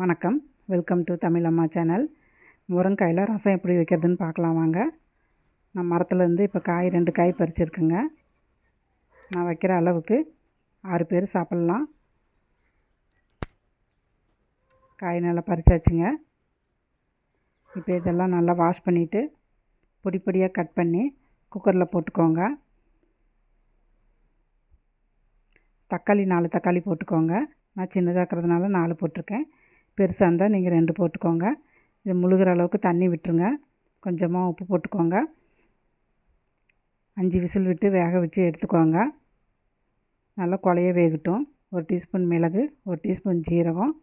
வணக்கம். Welcome to Tamil அம்மா channel. முருங்காயில் ரசம் எப்படி வைக்கிறதுன்னு பார்க்கலாம் வாங்க. நான் மரத்துலேருந்து இப்போ காய் ரெண்டு காய் பறிச்சிருக்குங்க. நான் வைக்கிற அளவுக்கு ஆறு பேர் சாப்பிட்லாம். காய் நல்லா பறிச்சாச்சுங்க. இப்போ இதெல்லாம் நல்லா வாஷ் பண்ணிவிட்டு பொடி பொடியாக கட் பண்ணி குக்கரில் போட்டுக்கோங்க. தக்காளி நாலு தக்காளி போட்டுக்கோங்க. நான் சின்னதாக இருக்கிறதுனால நாலு போட்டிருக்கேன். பெருசாக இருந்தால் நீங்கள் ரெண்டு போட்டுக்கோங்க. இது முழுகிற அளவுக்கு தண்ணி விட்டுருங்க. கொஞ்சமாக உப்பு போட்டுக்கோங்க. அஞ்சு விசில் விட்டு வேக வச்சு எடுத்துக்கோங்க. நல்லா குழைய வேகட்டும். ஒரு டீஸ்பூன் மிளகு ஒரு டீஸ்பூன் ஜீரகம்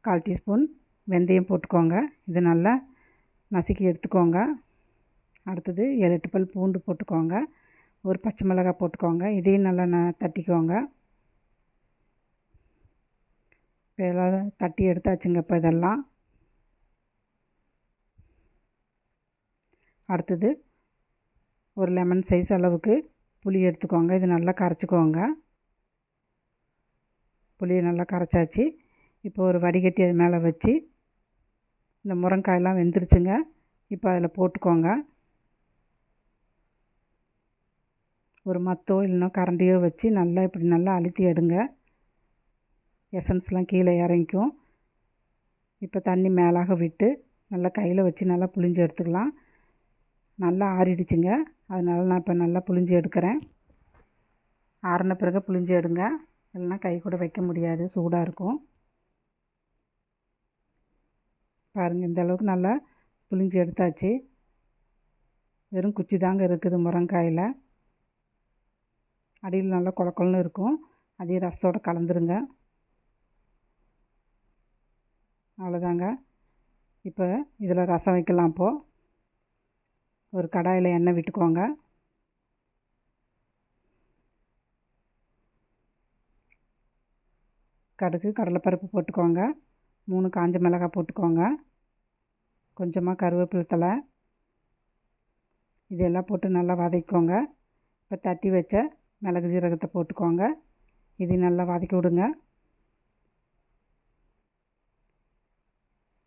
கால் டீஸ்பூன் வெந்தயம் போட்டுக்கோங்க. இது நல்லா நசுக்கி எடுத்துக்கோங்க. அடுத்தது ஏழு எட்டு பல் பூண்டு போட்டுக்கோங்க. ஒரு பச்சை மிளகாய் போட்டுக்கோங்க. இதையும் நல்லா ந தட்டிக்கோங்க. இப்போ எல்லாம் தட்டி எடுத்தாச்சுங்க இப்போ இதெல்லாம். அடுத்தது ஒரு லெமன் சைஸ் அளவுக்கு புளி எடுத்துக்கோங்க. இது நல்லா கரைச்சிக்கோங்க. புளியை நல்லா கரைச்சாச்சு. இப்போ ஒரு வடிகட்டி அது மேலே வச்சு இந்த முருங்காயெல்லாம் வெந்துருச்சுங்க. இப்போ அதில் போட்டுக்கோங்க. ஒரு மத்தோ இல்லைன்னா கரண்டியோ வச்சு நல்லா இப்படி நல்லா அழுத்தி எடுங்க. எசன்ஸ்லாம் கீழே இறங்கிக்கும். இப்போ தண்ணி மேலாக விட்டு நல்லா கையில் வச்சு நல்லா புழிஞ்சு எடுத்துக்கலாம். நல்லா ஆறிடுச்சுங்க. அதனால் நான் இப்போ நல்லா புழிஞ்சு எடுக்கிறேன். ஆறின பிறகு புழிஞ்சு எடுங்க. இல்லைன்னா கை கூட வைக்க முடியாது. சூடாக இருக்கும். பாருங்கள் இந்த அளவுக்கு நல்லா புழிஞ்சு எடுத்தாச்சு. வெறும் குச்சி தாங்க இருக்குது முருங்காயில் அடியில் நல்லா குழக்கொலன்னு இருக்கும். அதையும் ரசத்தோடு கலந்துருங்க. அவ்வளோதாங்க. இப்போ இதில் ரசம் வைக்கலாம் இப்போது ஒரு கடாயில் எண்ணெய் விட்டுக்கோங்க. கடுகு கடலைப்பருப்பு போட்டுக்கோங்க. மூணு காஞ்ச மிளகாய் போட்டுக்கோங்க. கொஞ்சமாக கருவேப்பிலை தலை இதெல்லாம் போட்டு நல்லா வதக்கிக்கோங்க. இப்போ தட்டி வச்ச மிளகு ஜீரகத்தை போட்டுக்கோங்க. இது நல்லா வதக்கி விடுங்க.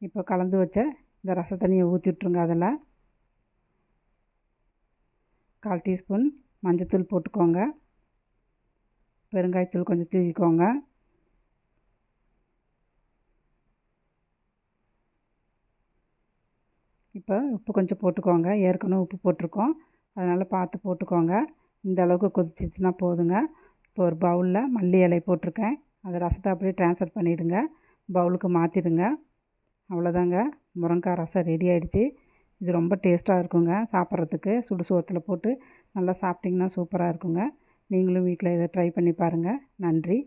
இப்போ கலந்து வச்ச இந்த ரச தண்ணியை ஊற்றி விட்ருங்க அதில். கால் டீஸ்பூன் மஞ்சத்தூள் போட்டுக்கோங்க. பெருங்காயத்தூள் கொஞ்சம் தூவிக்கோங்க. இப்போ உப்பு கொஞ்சம் போட்டுக்கோங்க. ஏற்கனவே உப்பு போட்டிருக்கோம். அதனால் பார்த்து போட்டுக்கோங்க. இந்த அளவுக்கு கொதிச்சிச்சுன்னா போதுங்க. இப்போ ஒரு பவுலில் மல்லி இலை போட்டிருக்கேன். அதை ரசத்தை அப்படியே ட்ரான்ஸ்ஃபர் பண்ணிவிடுங்க பவுலுக்கு மாற்றிடுங்க அவ்வளோதாங்க. முருங்கைக்காய் ரசம் ரெடி ஆகிடுச்சி இது ரொம்ப டேஸ்ட்டாக இருக்குங்க. சாப்பிட்றதுக்கு சுடு சோத்தில் போட்டு நல்லா சாப்பிட்டிங்கன்னா சூப்பராக இருக்குங்க. நீங்களும் வீட்டில் இதை ட்ரை பண்ணி பாருங்கள் நன்றி.